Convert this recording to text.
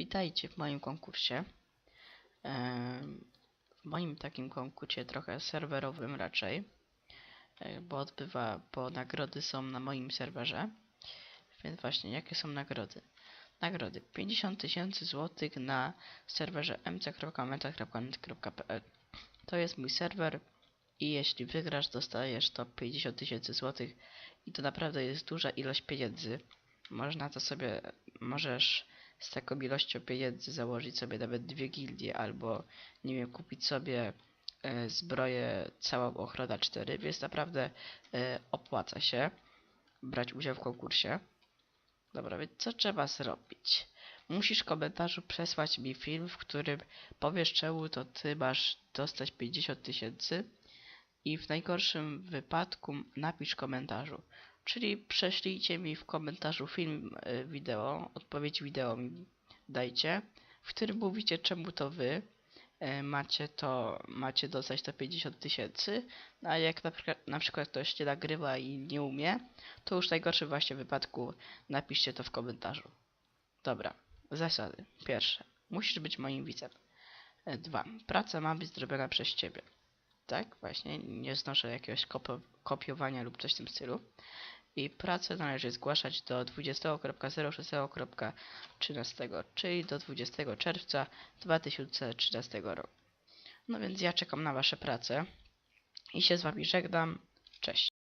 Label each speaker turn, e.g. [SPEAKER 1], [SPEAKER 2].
[SPEAKER 1] Witajcie w moim konkursie. W moim takim konkursie trochę serwerowym raczej, e, bo odbywa, bo nagrody są na moim serwerze. Więc właśnie, jakie są nagrody? Nagrody 50 tysięcy złotych na serwerze mc.meta.net.pl To jest mój serwer i jeśli wygrasz, dostajesz to 50 tysięcy złotych i to naprawdę jest duża ilość pieniędzy. Można to sobie, możesz z taką ilością pieniędzy założyć sobie nawet dwie gildie, albo nie wiem, kupić sobie e, zbroję całą ochrona 4, więc naprawdę e, opłaca się brać udział w konkursie. Dobra, więc co trzeba zrobić? Musisz w komentarzu przesłać mi film, w którym powiesz czemu to ty masz dostać 50 tysięcy i w najgorszym wypadku napisz w komentarzu. Czyli prześlijcie mi w komentarzu film y, wideo, odpowiedź wideo mi dajcie, w którym mówicie czemu to wy y, macie to, macie dostać te 50 tysięcy, a jak na przykład, na przykład ktoś nie nagrywa i nie umie, to już w najgorszym właśnie wypadku napiszcie to w komentarzu. Dobra, zasady. Pierwsze, musisz być moim widzem. E, Dwa, praca ma być zrobiona przez ciebie. Tak, właśnie, nie znoszę jakiegoś kopiowania lub coś w tym stylu. I pracę należy zgłaszać do 20.06.13, czyli do 20 czerwca 2013 roku. No więc ja czekam na wasze prace i się z wami żegnam. Cześć.